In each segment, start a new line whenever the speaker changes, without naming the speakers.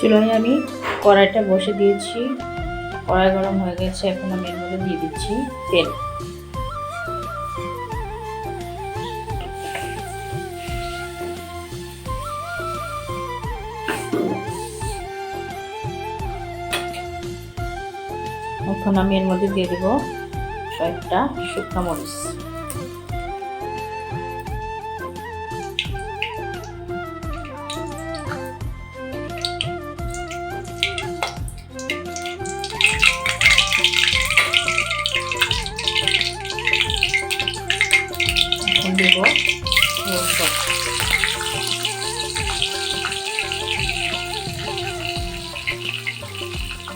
চুলোয় আমি কড়াইটা বসে দিয়েছি। কড়াই গরম হয়ে গেছে, এখন আমি এর মধ্যে দিয়ে দিচ্ছি তেল। এখন আমি এর মধ্যে দিয়ে দেবো কয়েকটা শুকনো মরিচ।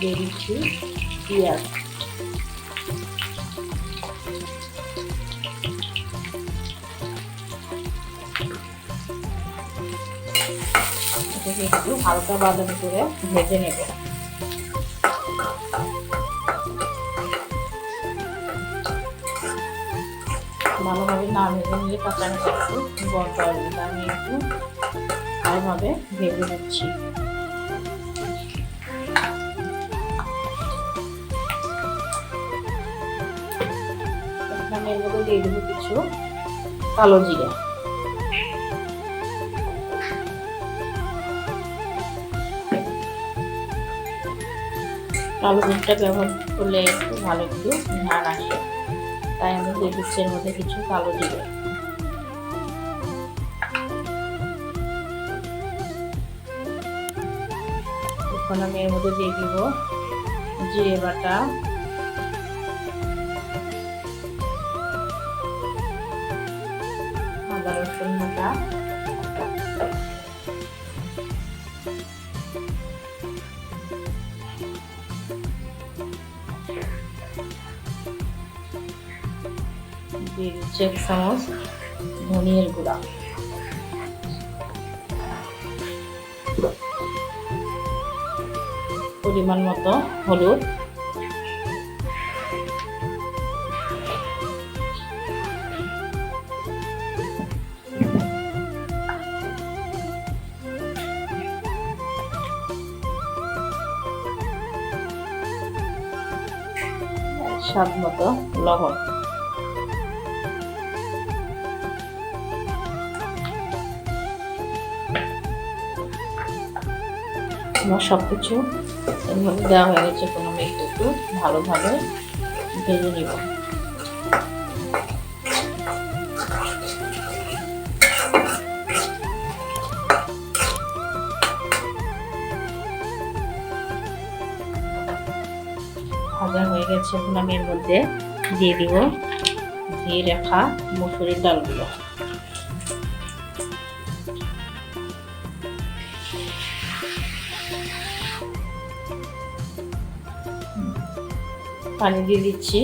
দিয়ে দিচ্ছি পেঁয়াজ একটু হালকা বাদামি করে ভেজে নেব। ভালোভাবে না ভেজে নিলে কাঁচা কাঁচা একটু আসবে আমি একটু ভালোভাবে ভেজে নিচ্ছি। এখানে এর মধ্যে দিয়ে দেবো কিছু কালো জিরা। কালো জিরাটা ব্যবহার করলে একটু ভালো একটু ঝাল আসে। তাই আমি দিয়ে দিচ্ছি এর মধ্যে কিছু কালো জিরে। এখন আমি এর মধ্যে দিয়ে দিব জিরে বাটা। আদা রসুন বাটা দিয়ে দিচ্ছি এক চামচ ধনিয়ার পরিমাণ মতো হলুদ। স্বাদ মতো লবণ। আমার সব কিছু দেওয়া হয়ে গেছে, কোনো একটু একটু ভালোভাবে ভেজে নিব। ভাজা হয়ে গেছে এখন আমি এর মধ্যে দিয়ে দিব দিয়ে রাখা, মুসুরির ডালগুলো। পানি দিয়ে দিচ্ছি,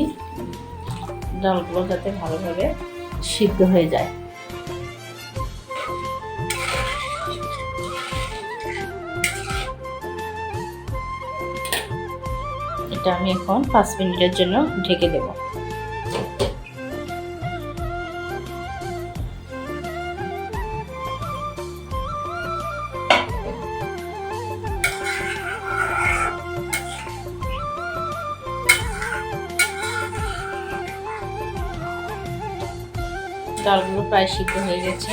ডালগুলো যাতে ভালোভাবে সিদ্ধ হয়ে যায়। এটা আমি এখন পাঁচ মিনিটের জন্য ঢেকে দেব। ডালগুলো প্রায় সিদ্ধ হয়ে গেছে।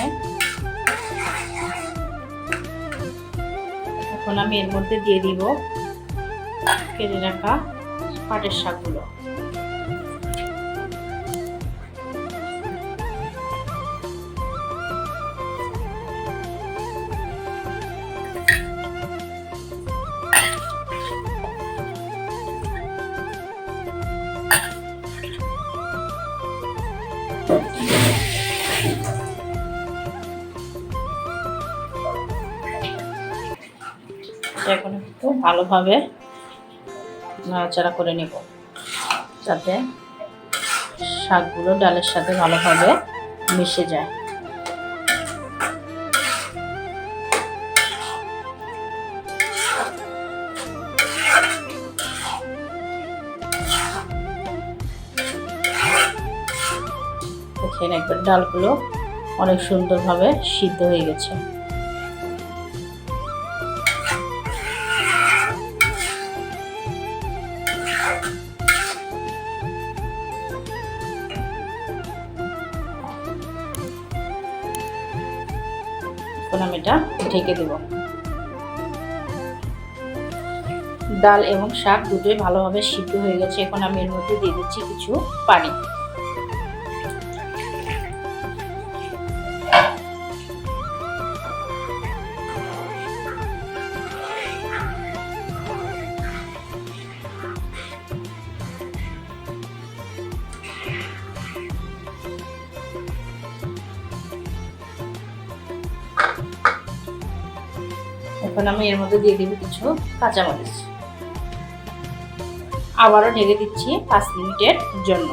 এখন আমি এর মধ্যে দিয়ে দিব কেটে রাখা পাটের শাকগুলো। এখন একটু ভালোভাবে নাড়াচাড়া করে নেব। যাতে শাকগুলো ডালের সাথে ভালোভাবে মিশে যায়। দেখেন একবার ডালগুলো অনেক সুন্দরভাবে সিদ্ধ হয়ে গেছে। এখন আমি এটা ঢেকে দেব। ডাল এবং শাক দুটোই ভালোভাবে সিদ্ধ হয়ে গেছে। এখন আমি এর মধ্যে দিয়ে দিচ্ছি কিছু পানি। এখন আমি এর মধ্যে দিয়ে দেবো কিছু কাঁচামরিচ। আবারও ঢেকে দিচ্ছি পাঁচ মিনিটের জন্য।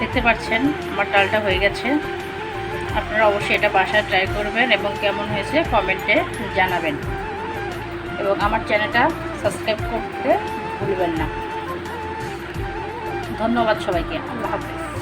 দেখতে পাচ্ছেন, আমার ডালটা হয়ে গেছে। আপনারা অবশ্যই এটা বাসায় ট্রাই করবেন এবং কেমন হয়েছে কমেন্টে জানাবেন। এবং আমার চ্যানেলটা সাবস্ক্রাইব করতে ভুলবেন না। ধন্যবাদ সবাইকে। আল্লাহ হাফেজ।